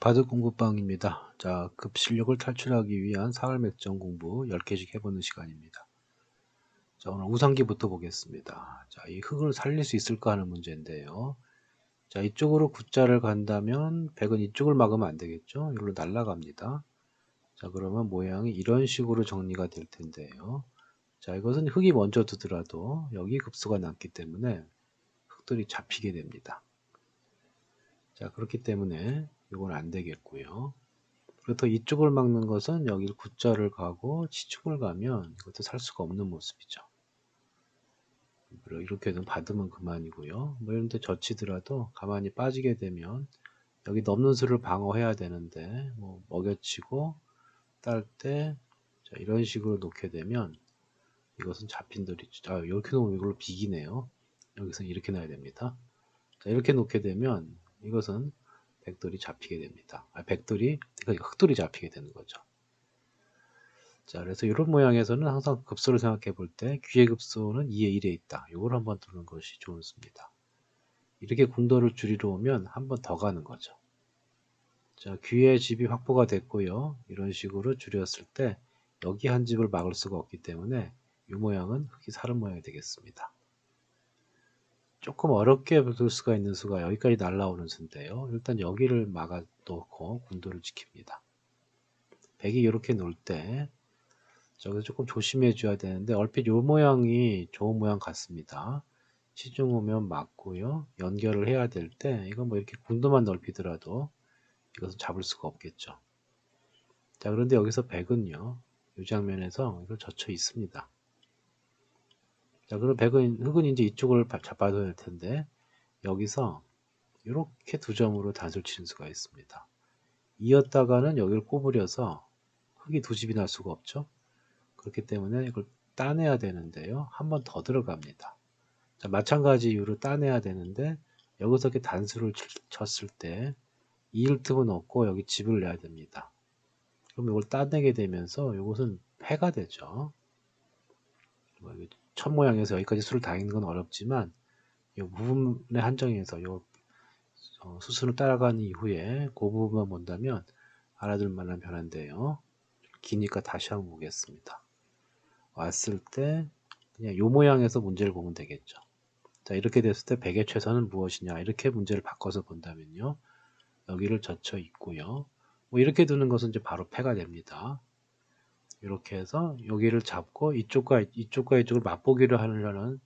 바둑 공부방입니다. 자, 급 실력을 탈출하기 위한 사활 맥정 공부 10개씩 해보는 시간입니다. 자, 오늘 우상기부터 보겠습니다. 자, 이 흙을 살릴 수 있을까 하는 문제인데요. 자, 이쪽으로 구자를 간다면 백은 이쪽을 막으면 안 되겠죠? 이걸로 날아갑니다. 자, 그러면 모양이 이런 식으로 정리가 될 텐데요. 자, 이것은 흙이 먼저 두더라도 여기 급수가 남기 때문에 흙들이 잡히게 됩니다. 자, 그렇기 때문에 이건 안 되겠고요. 그렇다 이쪽을 막는 것은 여기 구자를 가고 치축을 가면 이것도 살 수가 없는 모습이죠. 이렇게는 받으면 그만이고요. 뭐 이런데 젖히더라도 가만히 빠지게 되면 여기 넘는 수를 방어해야 되는데 뭐 먹여치고 딸 때 이런 식으로 놓게 되면 이것은 잡힌 들이 아 이렇게 놓으면 이걸로 비기네요. 여기서 이렇게 놔야 됩니다. 자, 이렇게 놓게 되면 이것은 백돌이 잡히게 됩니다. 아, 백돌이, 그러니까 흑돌이 잡히게 되는 거죠. 자, 그래서 이런 모양에서는 항상 급소를 생각해 볼 때 귀의 급소는 2의 1에 있다. 이걸 한번 두는 것이 좋습니다. 이렇게 궁도를 줄이러 오면 한 번 더 가는 거죠. 자, 귀의 집이 확보가 됐고요. 이런 식으로 줄였을 때 여기 한 집을 막을 수가 없기 때문에 이 모양은 흙이 사른 모양이 되겠습니다. 조금 어렵게 둘 수가 있는 수가 여기까지 날라오는 수인데요. 일단 여기를 막아 놓고 군도를 지킵니다. 백이 이렇게 놓을 때 저기서 조금 조심해 줘야 되는데 얼핏 요 모양이 좋은 모양 같습니다. 시중 오면 맞고요. 연결을 해야 될 때 이건 뭐 이렇게 군도만 넓히더라도 이것은 잡을 수가 없겠죠. 자 그런데 여기서 백은요. 이 장면에서 이걸 젖혀 있습니다. 자, 그럼 백은, 흙은 이제 이쪽을 잡아둬야 될 텐데, 여기서 이렇게 두 점으로 단수를 치는 수가 있습니다. 이었다가는 여기를 꼬부려서 흙이 두 집이 날 수가 없죠. 그렇기 때문에 이걸 따내야 되는데요. 한 번 더 들어갑니다. 자, 마찬가지 이유로 따내야 되는데, 여기서 이렇게 단수를 쳤을 때, 이을 틈은 없고 여기 집을 내야 됩니다. 그럼 이걸 따내게 되면서 이것은 패가 되죠. 뭐첫 모양에서 여기까지 수를 다 읽는 건 어렵지만 이 부분의 한정에서 이 어, 수순을 따라간 이후에 그 부분만 본다면 알아둘 만한 변화인데요. 기니까 다시 한번 보겠습니다. 왔을 때 그냥 이 모양에서 문제를 보면 되겠죠. 자 이렇게 됐을 때 백의 최선은 무엇이냐 이렇게 문제를 바꿔서 본다면요. 여기를 젖혀 있고요. 뭐 이렇게 두는 것은 이제 바로 패가 됩니다. 이렇게 해서 여기를 잡고 이쪽과 이쪽과 이쪽을 맛보기를 하려는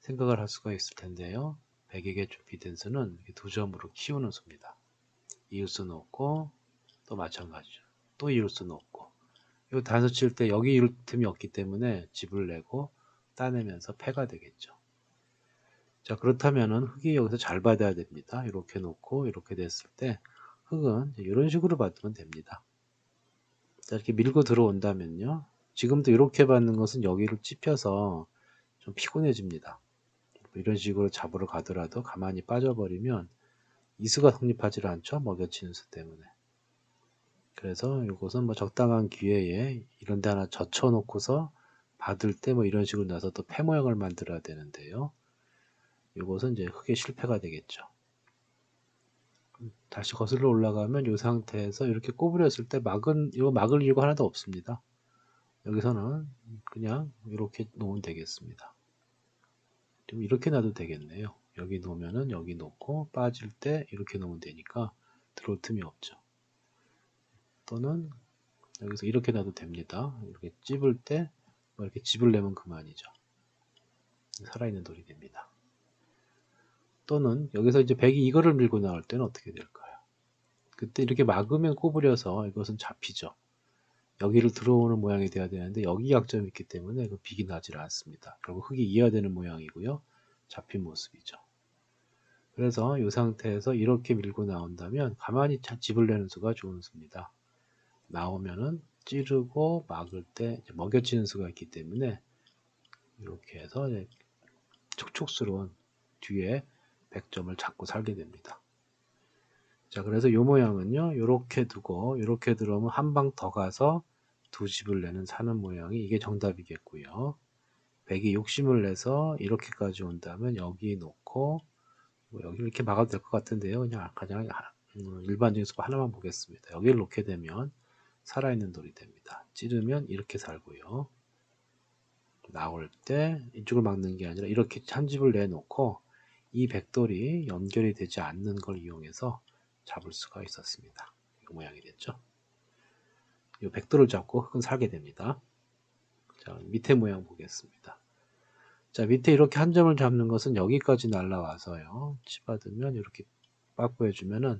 생각을 할 수가 있을 텐데요. 백에게 수는 두 점으로 키우는 수입니다. 수는 없고 또 마찬가지죠. 또 수는 없고 이 단수 칠 때 여기 이을 틈이 없기 때문에 집을 내고 따내면서 패가 되겠죠. 자 그렇다면은 흙이 여기서 잘 받아야 됩니다. 이렇게 놓고 이렇게 됐을 때 흙은 이런 식으로 받으면 됩니다. 자, 이렇게 밀고 들어온다면요. 지금도 이렇게 받는 것은 여기를 찝혀서 좀 피곤해집니다. 뭐 이런 식으로 잡으러 가더라도 가만히 빠져버리면 이수가 성립하지 않죠. 먹여치는 수 때문에. 그래서 이것은 뭐 적당한 기회에 이런 데 하나 젖혀놓고서 받을 때 뭐 이런 식으로 나서 또 폐 모양을 만들어야 되는데요. 이것은 이제 크게 실패가 되겠죠. 다시 거슬러 올라가면 이 상태에서 이렇게 꼬부렸을 때 막은 이거 막을 이유가 하나도 없습니다. 여기서는 그냥 이렇게 놓으면 되겠습니다. 좀 이렇게 놔도 되겠네요. 여기 놓으면은 여기 놓고 빠질 때 이렇게 놓으면 되니까 들어올 틈이 없죠. 또는 여기서 이렇게 놔도 됩니다. 이렇게 찝을 때뭐 이렇게 집을 내면 그만이죠. 살아있는 돌이 됩니다. 또는 여기서 이제 백이 이거를 밀고 나올 때는 어떻게 될까요? 그때 이렇게 막으면 꼬부려서 이것은 잡히죠. 여기를 들어오는 모양이 돼야 되는데 여기 약점이 있기 때문에 그 비기 나질 않습니다. 결국 흙이 이어야 되는 모양이고요. 잡힌 모습이죠. 그래서 이 상태에서 이렇게 밀고 나온다면 가만히 집을 내는 수가 좋은 수입니다. 나오면은 찌르고 막을 때 먹여치는 수가 있기 때문에 이렇게 해서 촉촉스러운 뒤에 100점을 잡고 살게 됩니다. 자, 그래서 이 모양은요, 이렇게 두고, 이렇게 들어오면 한 방 더 가서 두 집을 내는 사는 모양이 이게 정답이겠고요. 100이 욕심을 내서 이렇게까지 온다면 여기 놓고, 뭐 여기 이렇게 막아도 될 것 같은데요. 그냥, 그냥, 음, 일반적인 수법 하나만 보겠습니다. 여기를 놓게 되면 살아있는 돌이 됩니다. 찌르면 이렇게 살고요. 나올 때 이쪽을 막는 게 아니라 이렇게 한 집을 내놓고 이 백돌이 연결이 되지 않는 걸 이용해서 잡을 수가 있었습니다. 이 모양이 됐죠. 이 백돌을 잡고 흙은 살게 됩니다. 자, 밑에 모양 보겠습니다. 자, 밑에 이렇게 한 점을 잡는 것은 여기까지 날라와서요. 치받으면 이렇게 빠꾸 해주면은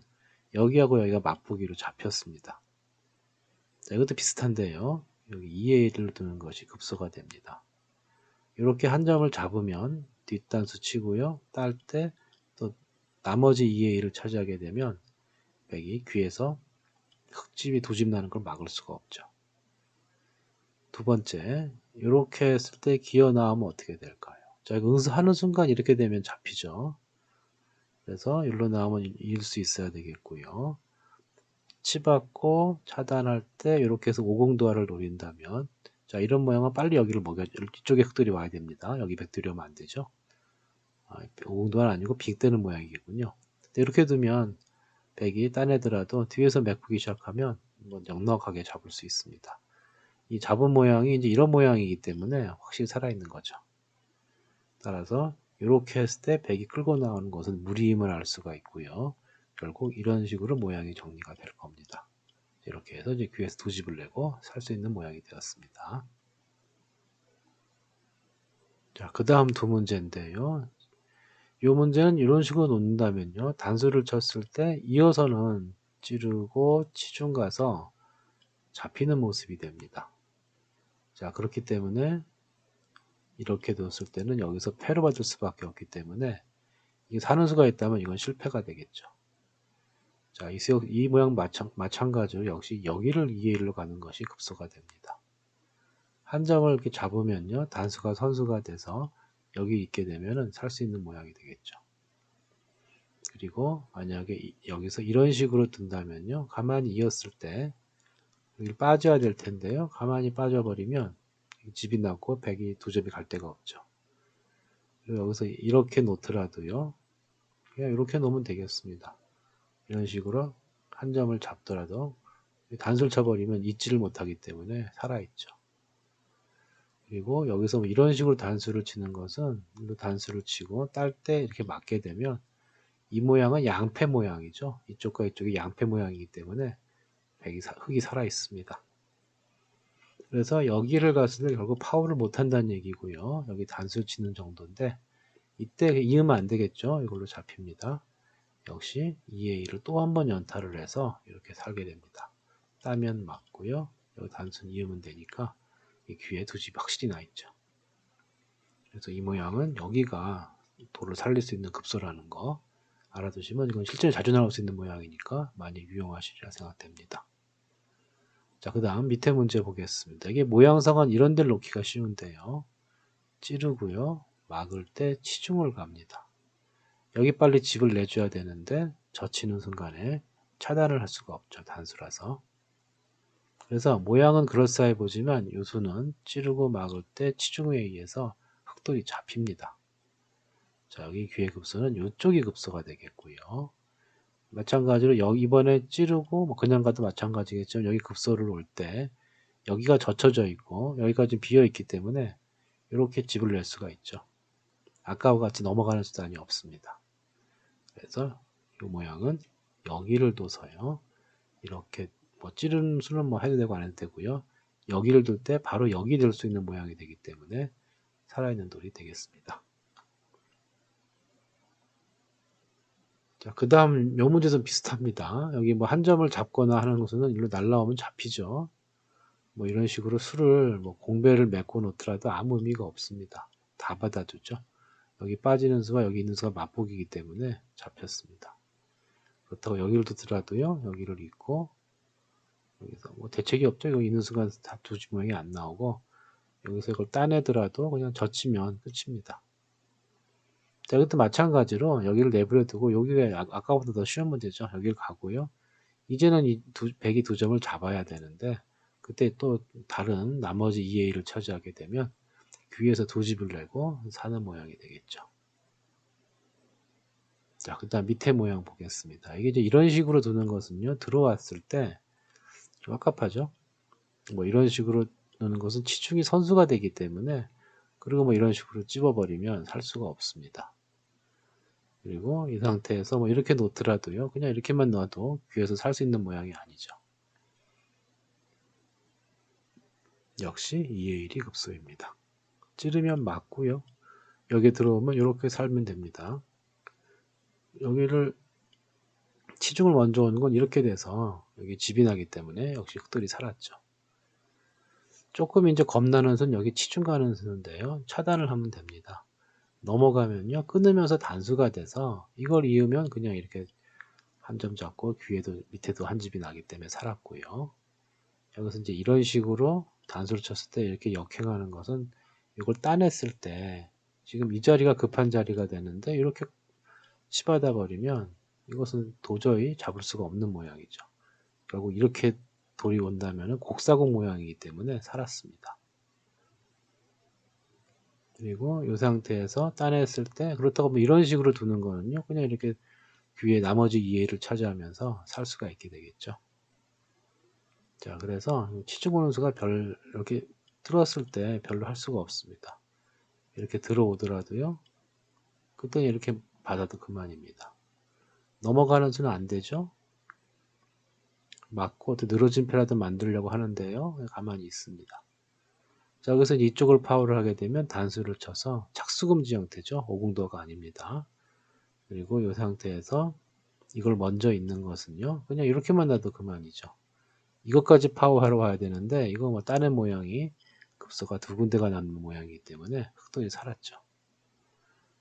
여기하고 여기가 맞보기로 잡혔습니다. 자, 이것도 비슷한데요. 여기 2의 1을 두는 것이 급소가 됩니다. 이렇게 한 점을 잡으면 뒷단수 치고요. 딸 때 또 나머지 2의 1을 차지하게 되면 백이 귀에서 흙집이 두 집 나는 걸 막을 수가 없죠. 두 번째, 이렇게 했을 때 기어 나오면 어떻게 될까요? 자, 응수하는 순간 이렇게 되면 잡히죠. 그래서 일로 나오면 이길 수 있어야 되겠고요. 치받고 차단할 때 이렇게 해서 오공도화를 노린다면 자 이런 모양은 빨리 여기를 먹여 이쪽에 흙들이 와야 됩니다. 여기 백들이 오면 안 되죠. 아, 오공도화는 아니고 빅되는 모양이겠군요. 이렇게 두면 백이 따내더라도 뒤에서 메꾸기 시작하면 넉넉하게 잡을 수 있습니다. 이 잡은 모양이 이제 이런 모양이기 때문에 확실히 살아있는 거죠. 따라서 이렇게 했을 때 백이 끌고 나오는 것은 무리임을 알 수가 있고요. 결국 이런 식으로 모양이 정리가 될 겁니다. 이렇게 해서 이제 귀에서 두 집을 내고 살 수 있는 모양이 되었습니다. 자, 그 다음 두 문제인데요. 이 문제는 이런 식으로 놓는다면요. 단수를 쳤을 때 이어서는 찌르고 치중 가서 잡히는 모습이 됩니다. 자, 그렇기 때문에 이렇게 뒀을 때는 여기서 패로 받을 수밖에 없기 때문에 이게 사는 수가 있다면 이건 실패가 되겠죠. 자, 이, 이 모양 마찬, 마찬가지로 역시 여기를 2의 1로 가는 것이 급소가 됩니다. 한 점을 이렇게 잡으면요. 단수가 선수가 돼서 여기 있게 되면은 살 수 있는 모양이 되겠죠. 그리고 만약에 여기서 이런 식으로 둔다면요. 가만히 이었을 때 여기 빠져야 될 텐데요. 가만히 빠져버리면 집이 났고 백이 두 점이 갈 데가 없죠. 그리고 여기서 이렇게 놓더라도요. 그냥 이렇게 놓으면 되겠습니다. 이런 식으로 한 점을 잡더라도 단수를 쳐버리면 잊지를 못하기 때문에 살아있죠. 그리고 여기서 뭐 이런 식으로 단수를 치는 것은 단수를 치고 딸 때 이렇게 맞게 되면 이 모양은 양패 모양이죠. 이쪽과 이쪽이 양패 모양이기 때문에 흙이 살아 있습니다. 그래서 여기를 갔을 때 결국 파워를 못 한다는 얘기고요. 여기 단수 치는 정도인데 이때 이으면 안 되겠죠. 이걸로 잡힙니다. 역시 2의 1을 또한 번 연타를 해서 이렇게 살게 됩니다. 따면 맞고요. 여기 단순 이으면 되니까 이 귀에 두 집이 확실히 나 있죠. 그래서 이 모양은 여기가 돌을 살릴 수 있는 급소라는 거 알아두시면 이건 실제로 자주 나올 수 있는 모양이니까 많이 유용하시리라 생각됩니다. 자, 그 다음 밑에 문제 보겠습니다. 이게 모양상은 이런 데를 놓기가 쉬운데요. 찌르고요. 막을 때 치중을 갑니다. 여기 빨리 집을 내줘야 되는데 젖히는 순간에 차단을 할 수가 없죠. 단수라서. 그래서 모양은 그럴싸해 보지만 요수는 찌르고 막을 때 치중에 의해서 흑돌이 잡힙니다. 자, 여기 귀의 급소는 이쪽이 급소가 되겠고요. 마찬가지로 여기 이번에 찌르고 뭐 그냥 가도 마찬가지겠지만 여기 급소를 올 때 여기가 젖혀져 있고 여기가 지 비어 있기 때문에 이렇게 집을 낼 수가 있죠. 아까와 같이 넘어가는 수단이 없습니다. 그래서 이 모양은 여기를 둬서요. 이렇게 뭐 찌르는 수는 뭐 해도 되고 안 해도 되고요. 여기를 둘 때 바로 여기 될 수 있는 모양이 되기 때문에 살아있는 돌이 되겠습니다. 자, 그 다음 요 문제는 비슷합니다. 여기 뭐 한 점을 잡거나 하는 것은 일로 날라오면 잡히죠. 뭐 이런 식으로 수를 뭐 공배를 메꿔 놓더라도 아무 의미가 없습니다. 다 받아주죠. 여기 빠지는 수와 여기 있는 수가 맞보기이기 때문에 잡혔습니다. 그렇다고 여기를 두더라도요. 여기를 잊고 여기서 뭐 대책이 없죠. 여기 있는 수가 다두 모양이 안 나오고 여기서 이걸 따내더라도 그냥 젖히면 끝입니다. 자, 이것도 마찬가지로 여기를 내버려 두고 여기가 아, 아까보다 더 쉬운 문제죠. 여기를 가고요. 이제는 이 두, 100이 두 점을 잡아야 되는데 그때 또 다른 나머지 2의 1을 차지하게 되면 귀에서 두 집을 내고 사는 모양이 되겠죠. 자, 그 다음 밑에 모양 보겠습니다. 이게 이제 이런 식으로 두는 것은요, 들어왔을 때 좀 아깝하죠? 뭐 이런 식으로 두는 것은 치중이 선수가 되기 때문에 그리고 뭐 이런 식으로 찝어버리면 살 수가 없습니다. 그리고 이 상태에서 뭐 이렇게 놓더라도요, 그냥 이렇게만 놔도 귀에서 살 수 있는 모양이 아니죠. 역시 2의 1이 급소입니다. 찌르면 맞고요. 여기 들어오면 이렇게 살면 됩니다. 여기를 치중을 먼저 오는 건 이렇게 돼서 여기 집이 나기 때문에 역시 흑돌이 살았죠. 조금 이제 겁나는 선 여기 치중 가는 선인데요. 차단을 하면 됩니다. 넘어가면요. 끊으면서 단수가 돼서 이걸 이으면 그냥 이렇게 한 점 잡고 귀에도 밑에도 한 집이 나기 때문에 살았고요. 여기서 이제 이런 식으로 단수를 쳤을 때 이렇게 역행하는 것은 이걸 따냈을 때 지금 이 자리가 급한 자리가 되는데 이렇게 치받아 버리면 이것은 도저히 잡을 수가 없는 모양이죠. 결국 이렇게 돌이 온다면 곡사공 모양이기 때문에 살았습니다. 그리고 이 상태에서 따냈을 때 그렇다고 뭐 이런 식으로 두는 거는요 그냥 이렇게 귀에 나머지 이해를 차지하면서 살 수가 있게 되겠죠. 자 그래서 치중오는 수가 별 이렇게 들었을 때 별로 할 수가 없습니다. 이렇게 들어오더라도요 그때 이렇게 받아도 그만입니다. 넘어가는 수는 안 되죠. 맞고 또 늘어진 패라도 만들려고 하는데요. 가만히 있습니다. 자, 여기서 이쪽을 파워를 하게 되면 단수를 쳐서 착수금지 형태죠. 오공도가 아닙니다. 그리고 이 상태에서 이걸 먼저 있는 것은요. 그냥 이렇게만 놔도 그만이죠. 이것까지 파워하러 와야 되는데 이거 뭐 다른 모양이 급소가 두 군데가 남는 모양이기 때문에 흑돈이 살았죠.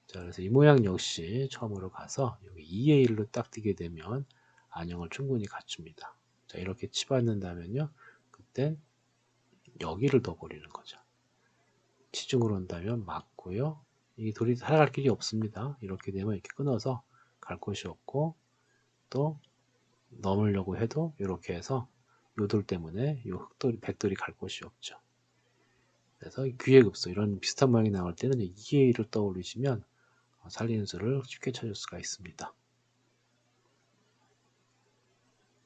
자, 그래서 이 모양 역시 처음으로 가서 여기 2의 1로 딱 뜨게 되면 안형을 충분히 갖춥니다. 자, 이렇게 치받는다면요. 그땐 여기를 더 버리는 거죠. 치중으로 온다면 맞고요. 이 돌이 살아갈 길이 없습니다. 이렇게 되면 이렇게 끊어서 갈 곳이 없고 또 넘으려고 해도 이렇게 해서 요 돌 때문에 요 흑돌이 백돌이 갈 곳이 없죠. 그래서 급소 이런 비슷한 모양이 나올 때는 2의 1을 떠올리시면 살리는 수를 쉽게 찾을 수가 있습니다.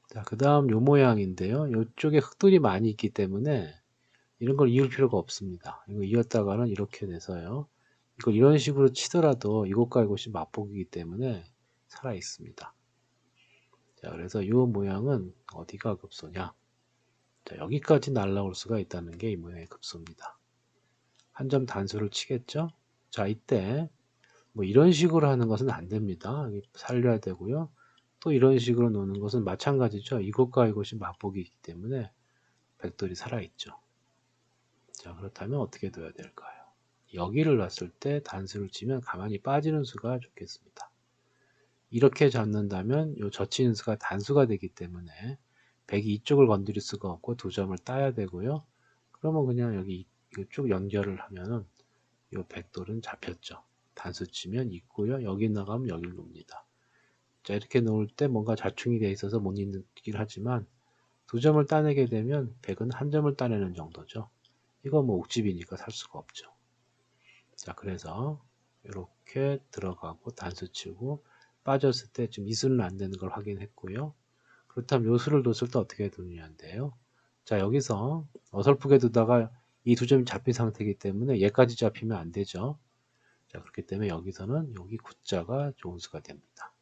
자, 그 다음 요 모양인데요. 이쪽에 흑돌이 많이 있기 때문에 이런 걸 이을 필요가 없습니다. 이거 이었다가는 이렇게 돼서요. 이걸 이런 식으로 치더라도 이것과 이것이 맞복이기 때문에 살아 있습니다. 자, 그래서 이 모양은 어디가 급소냐? 자, 여기까지 날라올 수가 있다는 게 이 모양의 급소입니다. 한 점 단수를 치겠죠? 자, 이때 뭐 이런 식으로 하는 것은 안 됩니다. 살려야 되고요. 또 이런 식으로 노는 것은 마찬가지죠. 이것과 이것이 맞보기이기 때문에 백돌이 살아있죠. 자 그렇다면 어떻게 둬야 될까요? 여기를 놨을 때 단수를 치면 가만히 빠지는 수가 좋겠습니다. 이렇게 잡는다면 이 젖히는 수가 단수가 되기 때문에 백이 이쪽을 건드릴 수가 없고 두 점을 따야 되고요. 그러면 그냥 여기 이쪽 연결을 하면은 이 백돌은 잡혔죠. 단수 치면 있고요. 여기 나가면 여기를 놉니다. 자, 이렇게 놓을 때 뭔가 자충이 되어 있어서 못 있긴 하지만 두 점을 따내게 되면 100은 한 점을 따내는 정도죠. 이거 뭐 옥집이니까 살 수가 없죠. 자, 그래서 이렇게 들어가고 단수 치고 빠졌을 때 지금 이수는 안 되는 걸 확인했고요. 그렇다면 요수를 뒀을 때 어떻게 두느냐인데요. 자, 여기서 어설프게 두다가 이 두 점이 잡힌 상태이기 때문에 얘까지 잡히면 안 되죠. 자, 그렇기 때문에 여기서는 여기 구자가 좋은 수가 됩니다.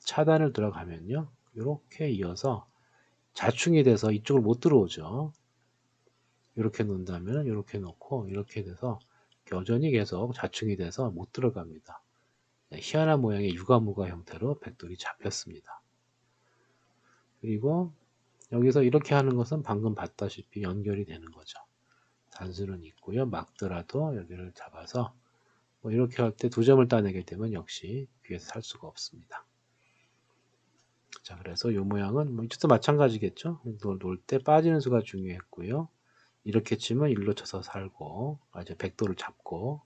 차단을 들어가면요. 이렇게 이어서 자충이 돼서 이쪽을 못 들어오죠. 이렇게 놓는다면 이렇게 놓고 이렇게 돼서 여전히 계속 자충이 돼서 못 들어갑니다. 네, 희한한 모양의 유가무가 형태로 백돌이 잡혔습니다. 그리고 여기서 이렇게 하는 것은 방금 봤다시피 연결이 되는 거죠. 단수는 있고요. 막더라도 여기를 잡아서 뭐 이렇게 할 때 두 점을 따내게 되면 역시 귀에서 살 수가 없습니다. 자, 그래서 이 모양은 뭐 이쪽도 마찬가지겠죠. 놓을 때 빠지는 수가 중요했고요. 이렇게 치면 일로 쳐서 살고, 이제 백도를 잡고,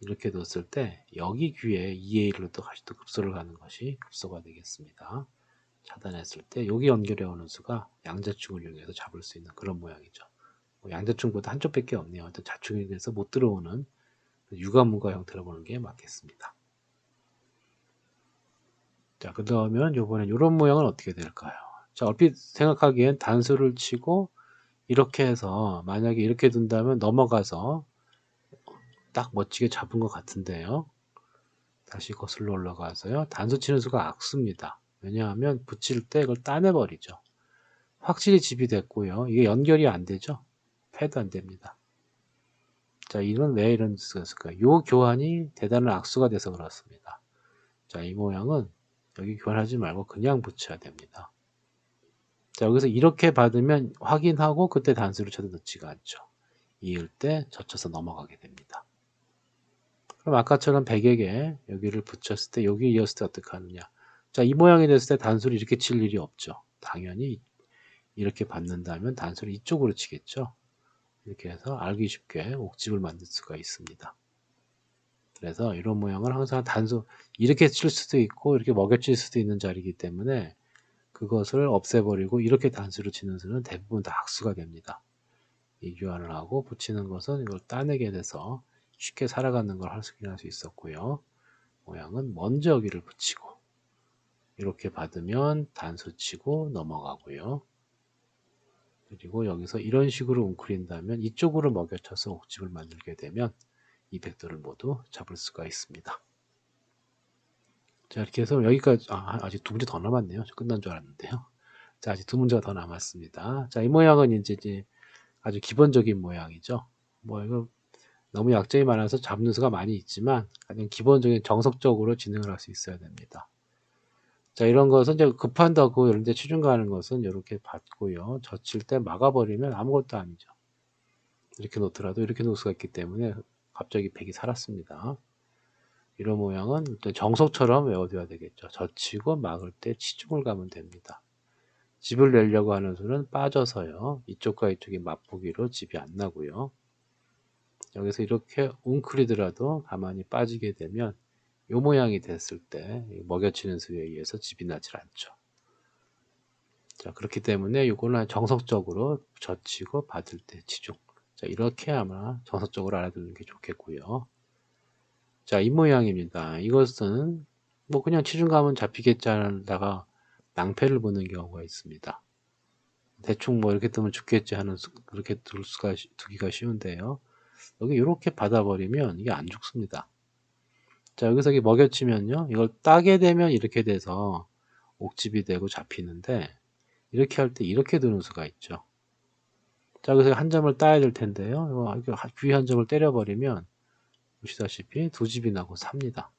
이렇게 뒀을 때 여기 귀에 2의 1로 또 다시 또 급소를 가는 것이 급소가 되겠습니다. 차단했을 때 여기 연결해 오는 수가 양자충을 이용해서 잡을 수 있는 그런 모양이죠. 뭐 양자충보다 한쪽밖에 없네요. 자충이 돼서 못 들어오는 유가무가 형태로 보는 게 맞겠습니다. 자, 그러면 요번엔 이런 모양은 어떻게 될까요? 자, 얼핏 생각하기엔 단수를 치고 이렇게 해서 만약에 이렇게 둔다면 넘어가서 딱 멋지게 잡은 것 같은데요. 다시 거슬러 올라가서요. 단수 치는 수가 악수입니다. 왜냐하면 붙일 때 이걸 따내버리죠. 확실히 집이 됐고요. 이게 연결이 안 되죠. 패도 안 됩니다. 자, 이건 왜 이런 수가 있을까요? 요 교환이 대단한 악수가 돼서 그렇습니다. 자, 이 모양은 여기 교환하지 말고 그냥 붙여야 됩니다. 자, 여기서 이렇게 받으면 확인하고 그때 단수를 쳐도 늦지가 않죠. 이을 때 젖혀서 넘어가게 됩니다. 그럼 아까처럼 100에게 여기를 붙였을 때 여기 이었을 때 어떻게 하느냐. 자, 이 모양이 됐을 때 단수를 이렇게 칠 일이 없죠. 당연히 이렇게 받는다면 단수를 이쪽으로 치겠죠. 이렇게 해서 알기 쉽게 옥집을 만들 수가 있습니다. 그래서 이런 모양을 항상 단수 이렇게 칠 수도 있고 이렇게 먹여칠 수도 있는 자리이기 때문에 그것을 없애버리고 이렇게 단수로 치는 수는 대부분 다 악수가 됩니다. 이 교환을 하고 붙이는 것은 이걸 따내게 돼서 쉽게 살아가는 걸 확인할 수 있었고요. 모양은 먼저 여기를 붙이고 이렇게 받으면 단수 치고 넘어가고요. 그리고 여기서 이런 식으로 웅크린다면 이쪽으로 먹여쳐서 옥집을 만들게 되면 이 백도를 모두 잡을 수가 있습니다. 자 이렇게 해서 여기까지 아, 아직 두 문제 더 남았네요. 끝난 줄 알았는데요. 자 아직 두 문제가 더 남았습니다. 자 이 모양은 이제, 이제 아주 기본적인 모양이죠. 뭐 이거 너무 약점이 많아서 잡는 수가 많이 있지만 가장 기본적인 정석적으로 진행을 할 수 있어야 됩니다. 자 이런 것은 이제 급한다고 이런 데 치중 가는 것은 이렇게 받고요. 젖힐 때 막아버리면 아무것도 아니죠. 이렇게 놓더라도 이렇게 놓을 수가 있기 때문에 갑자기 백이 살았습니다. 이런 모양은 일단 정석처럼 외워둬야 되겠죠. 젖히고 막을 때 치중을 가면 됩니다. 집을 내려고 하는 수는 빠져서요. 이쪽과 이쪽이 맞보기로 집이 안 나고요. 여기서 이렇게 웅크리더라도 가만히 빠지게 되면 이 모양이 됐을 때 먹여치는 수에 의해서 집이 나질 않죠. 자 그렇기 때문에 이거는 정석적으로 젖히고 받을 때 치중. 자 이렇게 아마 정석적으로 알아두는 게 좋겠고요. 자 이 모양입니다. 이것은 뭐 그냥 치중 가면 잡히겠지 하다가 낭패를 보는 경우가 있습니다. 대충 뭐 이렇게 뜨면 죽겠지 하는 그렇게 둘 수가 두기가 쉬운데요. 여기 이렇게 받아버리면 이게 안 죽습니다. 자 여기서 이게 먹여치면요. 이걸 따게 되면 이렇게 돼서 옥집이 되고 잡히는데 이렇게 할 때 이렇게 두는 수가 있죠. 자 그래서 한 점을 따야 될 텐데요. 귀한 점을 때려버리면 보시다시피 두 집이 나고 삽니다.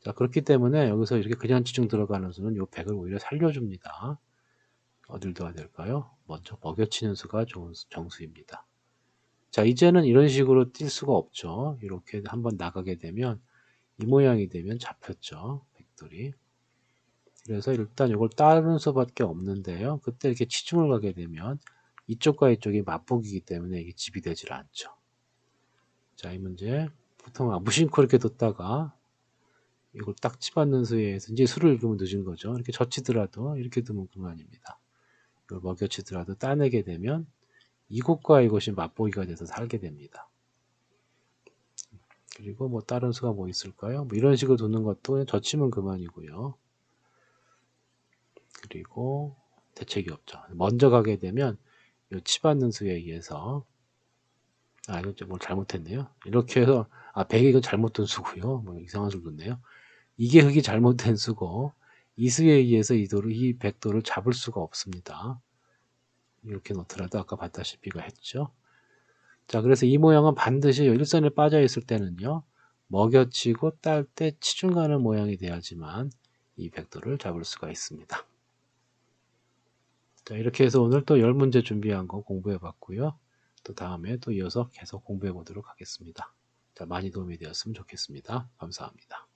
자 그렇기 때문에 여기서 이렇게 그냥 지중 들어가는 수는 요 100을 오히려 살려줍니다. 어딜 둬야 될까요? 먼저 먹여치는 수가 좋은 정수입니다. 자 이제는 이런 식으로 뛸 수가 없죠. 이렇게 한번 나가게 되면 이 모양이 되면 잡혔죠. 백돌이. 그래서 일단 이걸 따르는 수밖에 없는데요. 그때 이렇게 치중을 가게 되면 이쪽과 이쪽이 맞보기이기 때문에 이게 집이 되질 않죠. 자, 이 문제 보통 무심코 이렇게 뒀다가 이걸 딱 집어넣는 수에 의해서 이제 수를 읽으면 늦은 거죠. 이렇게 젖히더라도 이렇게 두면 그만입니다. 이걸 먹여치더라도 따내게 되면 이곳과 이곳이 맞보기가 돼서 살게 됩니다. 그리고 뭐 다른 수가 뭐 있을까요? 뭐 이런 식으로 두는 것도 젖히면 그만이고요. 그리고 대책이 없죠. 먼저 가게 되면 이 치받는 수에 의해서 아 이거 좀뭘 잘못했네요. 이렇게 해서 아 100이 이거 잘못된 수고요. 뭐 이상한 수를 뒀네요. 이게 흙이 잘못된 수고 이 수에 의해서 이 도를 이 백도를 잡을 수가 없습니다. 이렇게 놓더라도 아까 봤다시피가 했죠. 자, 그래서 이 모양은 반드시 일선에 빠져 있을 때는요. 먹여치고 딸 때 치중 가는 모양이 돼야지만 이 벡터를 잡을 수가 있습니다. 자, 이렇게 해서 오늘 또 10문제 준비한 거 공부해 봤고요. 또 다음에 또 이어서 계속 공부해 보도록 하겠습니다. 자, 많이 도움이 되었으면 좋겠습니다. 감사합니다.